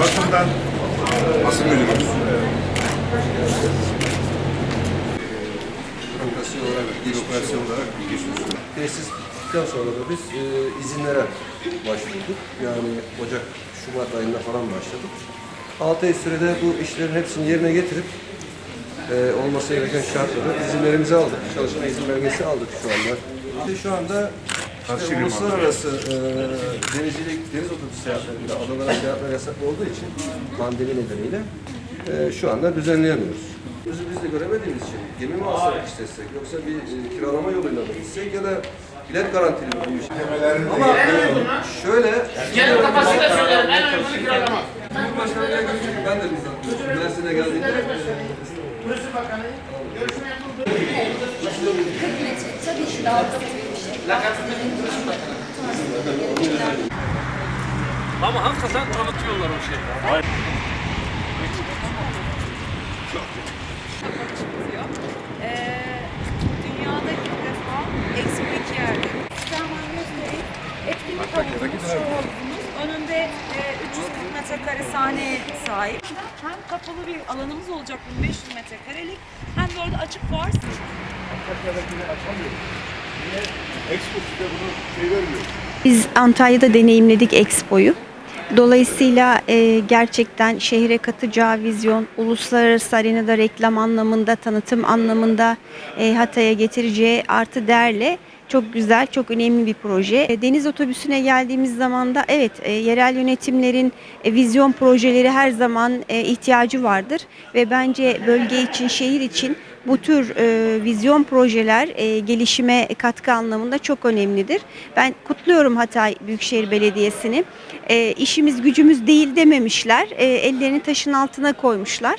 Basından basın müdürümüz. Bürokrasi olarak, bürokrasi olarak geçiyoruz. Tesis bittikten sonra da biz e, izinlere başvurduk. Yani Ocak, Şubat ayında falan başladık. 6 ay sürede bu işlerin hepsini yerine getirip e, olması gereken şartları izinlerimizi aldık. Çalışma izin belgesi aldık şu anda. Şu anda işte uluslararası e, denizcilik, deniz otobüsü seyahatlerinde adalara seyahatler yasak olduğu için pandemi nedeniyle e, şu anda düzenleyemiyoruz. Bizi biz de göremediğimiz için gemi mi alsak istesek yoksa bir e, kiralama yoluyla mı gitsek ya da bilet garantili mi iş? Ama e, şöyle Kendi kafasıyla söylerim. En önemli kiralama. Cumhurbaşkanı'na görüştük. Ben de bizzat Mersin'e geldiğimde Turizm Bakanı görüşmeye durdu. Tabii ki daha basit bir şey. Ama hakikaten tanıtıyorlar o şeyi. Ee, dünyada ilk defa Expo 2 yerde. Hemen göstereyim. Etkinlik havuzumuz. Önünde e, 340 metrekare sahne sahip. Hem kapalı bir alanımız olacak 1500 metrekarelik hem de orada açık var. Biz Antalya'da deneyimledik Expo'yu. Dolayısıyla e, gerçekten şehre katacağı vizyon, uluslararası arenada reklam anlamında, tanıtım anlamında e, Hatay'a getireceği artı değerle çok güzel, çok önemli bir proje. E, Deniz otobüsüne geldiğimiz zaman da evet e, yerel yönetimlerin e, vizyon projeleri her zaman e, ihtiyacı vardır ve bence bölge için, şehir için bu tür e, vizyon projeler e, gelişime katkı anlamında çok önemlidir. Ben kutluyorum Hatay Büyükşehir Belediyesi'ni. E, işimiz gücümüz değil dememişler. E, ellerini taşın altına koymuşlar.